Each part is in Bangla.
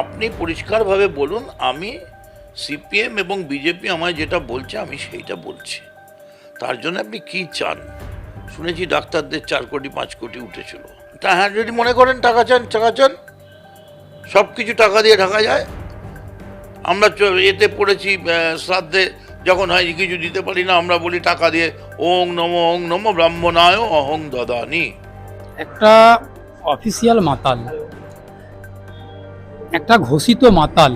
আপনি পরিষ্কারভাবে বলুন, আমি সিপিএম এবং বিজেপি আমায় যেটা বলছে, আমি সেইটা বলছি। তার জন্য আপনি কি চান? শুনেছি ডাক্তারদের চার কোটি, পাঁচ কোটি উঠেছিল। তা হ্যাঁ যদি মনে করেন টাকা চান টাকা চান। সব কিছু টাকা দিয়ে ঢাকা যায়। আমরা এতে পড়েছি শ্রাদ্ধে যখন হয়, কিছু দিতে পারি না, আমরা বলি টাকা দিয়ে, ওং নম ওং নম ব্রাহ্মণায় অহং দদানি। একটা অফিসিয়াল মাতাল। একটা ঘোষিত মাতাল।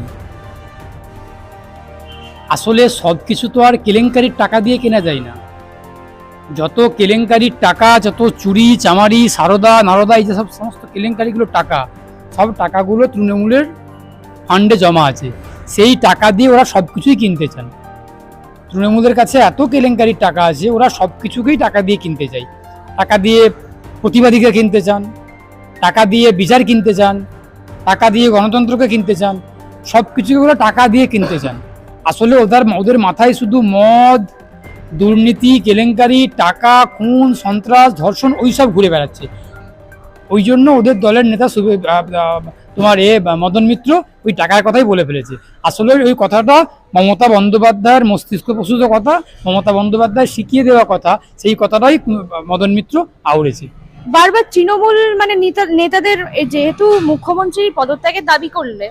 আসলে সব কিছু তো আর কেলেঙ্কারির টাকা দিয়ে কেনা যায় না। যত কেলেঙ্কারির টাকা, যত চুরি, চামারি, সারদা, নারদা, এই যে সব সমস্ত কেলেঙ্কারিগুলো টাকা, সব টাকাগুলো তৃণমূলের ফান্ডে জমা আছে। সেই টাকা দিয়ে ওরা সব কিছুই কিনতে চান তৃণমূলের কাছে এত কেলেঙ্কারির টাকা আছে, ওরা সব কিছুকেই টাকা দিয়ে কিনতে চায়। টাকা দিয়ে প্রতিবাদীকে কিনতে চান, টাকা দিয়ে বিচার কিনতে চান টাকা দিয়ে গণতন্ত্রকে কিনতে চান সব ওরা টাকা দিয়ে কিনতে চান। আসলে ওদের ওদের মাথায় শুধু মদ, দুর্নীতি, কেলেঙ্কারি, টাকা, খুন, সন্ত্রাস, ধর্ষণ ওই সব ঘুরে বেড়াচ্ছে। ওই জন্য ওদের দলের নেতা তোমার এ মদন মিত্র ওই টাকার কথাই বলে ফেলেছে। আসলে ওই কথাটা মমতা বন্দ্যোপাধ্যায়ের মস্তিষ্ক প্রসূত কথা, মমতা বন্দ্যোপাধ্যায় শিখিয়ে দেওয়া কথা, সেই কথাটাই মদন মিত্র আউড়েছে বারবার তৃণমূল মানে নেতা- নেতাদের যেহেতু মুখ্যমন্ত্রী পদত্যাগের দাবি করলে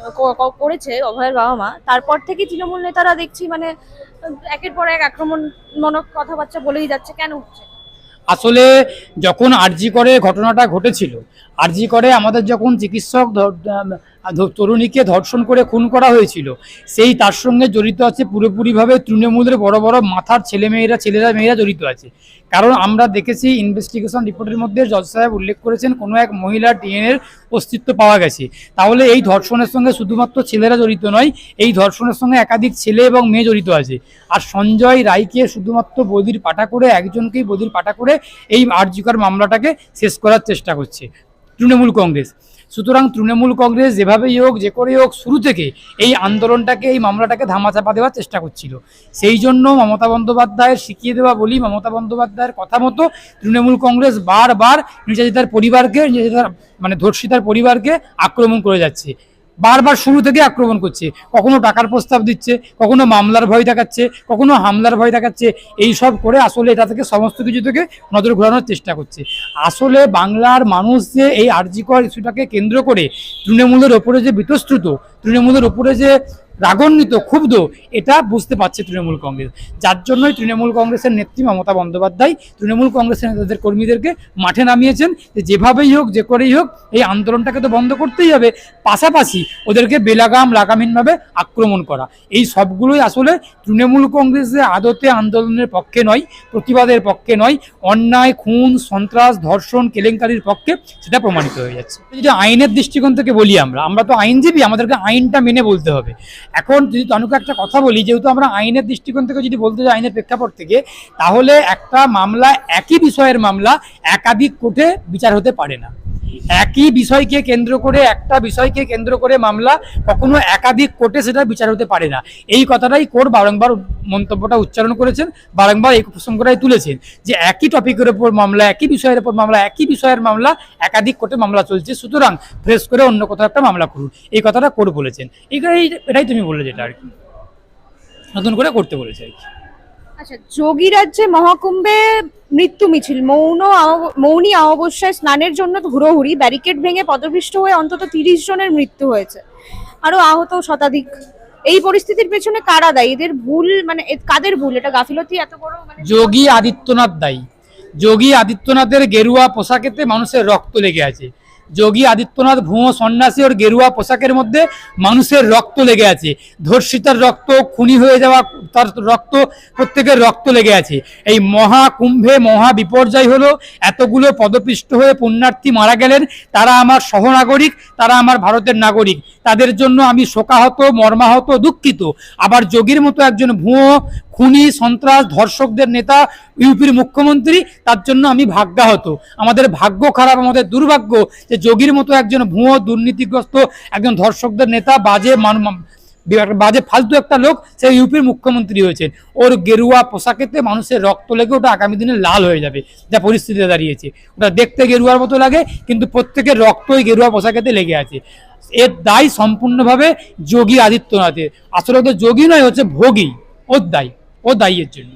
করেছে অভয়ের বাবা মা তারপর থেকে তৃণমূল নেতারা দেখছি মানে একের পর এক আক্রমণমূলক কথাবার্তা বলেই যাচ্ছে, কেন হচ্ছে? আসলে যখন আরজি করে ঘটনাটা ঘটেছিল, আরজি করে আমাদের যখন চিকিৎসক তরুণীকে ধর্ষণ করে খুন করা হয়েছিল, সেই তার সঙ্গে জড়িত আছে পুরোপুরিভাবে তৃণমূলের বড় বড় মাথার ছেলেমেয়েরা, ছেলেরা মেয়েরা জড়িত আছে। কারণ আমরা দেখেছি ইনভেস্টিগেশন রিপোর্টের মধ্যে জজ সাহেব উল্লেখ করেছেন, কোনো এক মহিলার ডিএনএর অস্তিত্ব পাওয়া গেছে। তাহলে এই ধর্ষণের সঙ্গে শুধুমাত্র ছেলেরা জড়িত নয়, এই ধর্ষণের সঙ্গে একাধিক ছেলে এবং মেয়ে জড়িত আছে। আর সঞ্জয় রায়কে শুধুমাত্র বদির পাটা করে, একজনকেই বদির পাটা করে এই আরজিকর মামলাটাকে শেষ করার চেষ্টা করছে। তৃণমূল কংগ্রেস। সুতরাং তৃণমূল কংগ্রেস যেভাবেই হোক, যে করেই হোক, শুরু থেকে এই আন্দোলনটাকে, এই মামলাটাকে ধামাচাপা দেওয়ার চেষ্টা করছিল। সেই জন্য মমতা বন্দ্যোপাধ্যায়ের শিখিয়ে দেওয়া বলি, মমতা বন্দ্যোপাধ্যায়ের কথা মতো তৃণমূল কংগ্রেস বারবার নির্যাতিতার পরিবারকে, নির্যাতিতার মানে ধর্ষিতার পরিবারকে আক্রমণ করে যাচ্ছে। বারবার শুরু থেকে আক্রমণ করছে। কখনো টাকার প্রস্তাব দিচ্ছে, কখনো মামলার ভয় দেখাচ্ছে, কখনো হামলার ভয় দেখাচ্ছে, এই সব করে আসলে এটা থেকে সমস্ত কিছু থেকে নজর ঘোরানোর চেষ্টা করছে। আসলে বাংলার মানুষ যে এই আর্জিকর ইস্যুটাকে কেন্দ্র করে তৃণমূলের ওপরে যে বিতস্তুত তৃণমূলের ওপরে যে রাগান্বিত, ক্ষুব্ধ, এটা বুঝতে পারছে তৃণমূল কংগ্রেস। যার জন্যই তৃণমূল কংগ্রেসের নেত্রী মমতা বন্দ্যোপাধ্যায় তৃণমূল কংগ্রেসের নেতাদের কর্মীদেরকে মাঠে নামিয়েছেন। যে যেভাবেই হোক, যে করেই হোক, এই আন্দোলনটাকে তো বন্ধ করতেই হবে। পাশাপাশি ওদেরকে বেলাগাম, লাগামহীনভাবে আক্রমণ করা। এই সবগুলোই আসলে তৃণমূল কংগ্রেস যে আদতে আন্দোলনের পক্ষে নয়, প্রতিবাদের পক্ষে নয়, অন্যায়, খুন, সন্ত্রাস, ধর্ষণ, কেলেঙ্কারির পক্ষে সেটা প্রমাণিত হয়ে যাচ্ছে। যদি আইনের দৃষ্টিকোণ থেকে বলি আমরা আমরা তো আইনজীবী, আমাদেরকে আইনটা মেনে বলতে হবে। এখন যদি তনুকে একটা কথা বলি, যেহেতু আমরা আইনের দৃষ্টিকোণ থেকে যদি বলতে যাই আইনের প্রেক্ষাপট থেকে, তাহলে একটা মামলা একই বিষয়ের মামলা একাধিক কোর্টে বিচার হতে পারে না। একই বিষয়কে কেন্দ্র করে, একটা বিষয়কে কেন্দ্র করে মামলা কখনো একাধিক কোর্টে সেটা বিচার হতে পারে না। এই কথাটাই কোর্ট বারংবার মন্তব্যটা উচ্চারণ করেছেন, বারংবার এই প্রসঙ্গটাই তুলেছেন যে একই টপিকের উপর মামলা, একই বিষয়ের উপর মামলা, একই বিষয়ের মামলা, একাধিক কোর্টে মামলা চলছে। সুতরাং ফ্রেশ করে অন্য কোথাও একটা মামলা করুন। এই কথাটা কোর্ট বলেছেন। এইটাই এটাই তুমি বললে যেটা আর কি। নতুন করে করতে বলেছে আর কি। আচ্ছা যোগী রাজ্যে মহাকুম্ভে মৃত্যু মিছিল, মৌন মৌনী অমাবস্যায় স্নানের জন্য হুড়োহুড়ি, ব্যারিকেড ভেঙে পদপিষ্ট হয়ে অন্তত তিরিশ জনের মৃত্যু হয়েছে। আরও আহত শতাধিক। এই পরিস্থিতির পেছনে কারা দায়ী? এদের ভুল মানে কাদের ভুল? এটা গাফিলতি এত বড় মানে যোগী আদিত্যনাথ দায়ী। যোগী আদিত্যনাথের গেরুয়া পোশাকেতে মানুষের রক্ত লেগে আছে। যোগী আদিত্যনাথ ভুয়ো সন্ন্যাসী ওর গেরুয়া পোশাকের মধ্যে মানুষের রক্ত লেগে আছে। ধর্ষিতার রক্ত, খুনি হয়ে যাওয়া তার রক্ত, প্রত্যেকের রক্ত লেগে আছে। এই মহা কুম্ভে মহা বিপর্যয় হলো, এতগুলো পদপিষ্ট হয়ে পুণ্যার্থী মারা গেলেন, তারা আমার সহনাগরিক, তারা আমার ভারতের নাগরিক। তাদের জন্য আমি শোকাহত, মর্মাহত, দুঃখিত। আবার যোগীর মতো একজন ভুয়ো, খুনি, সন্ত্রাস, ধর্ষকদের নেতা, ইউপির মুখ্যমন্ত্রী, তার জন্য আমি ভাগ্যাহত। আমাদের ভাগ্য খারাপ, আমাদের দুর্ভাগ্য যে যোগীর মতো একজন ভুয়ো দুর্নীতিগ্রস্ত একজন ধর্ষকদের নেতা, বাজে মান- বাজে ফালতু একটা লোক, সে ইউপির মুখ্যমন্ত্রী হয়েছেন ওর গেরুয়া পোশাকেতে মানুষের রক্ত লেগে ওটা আগামী দিনে লাল হয়ে যাবে, যা পরিস্থিতিতে দাঁড়িয়েছে। ওটা দেখতে গেরুয়ার মতো লাগে, কিন্তু প্রত্যেকের রক্তই গেরুয়া পোশাকেতে লেগে আছে। এর দায় সম্পূর্ণভাবে যোগী আদিত্যনাথের। আসলে তো যোগী নয়, হচ্ছে ভোগী। ওর দায়। ও দায়ী এর জন্য।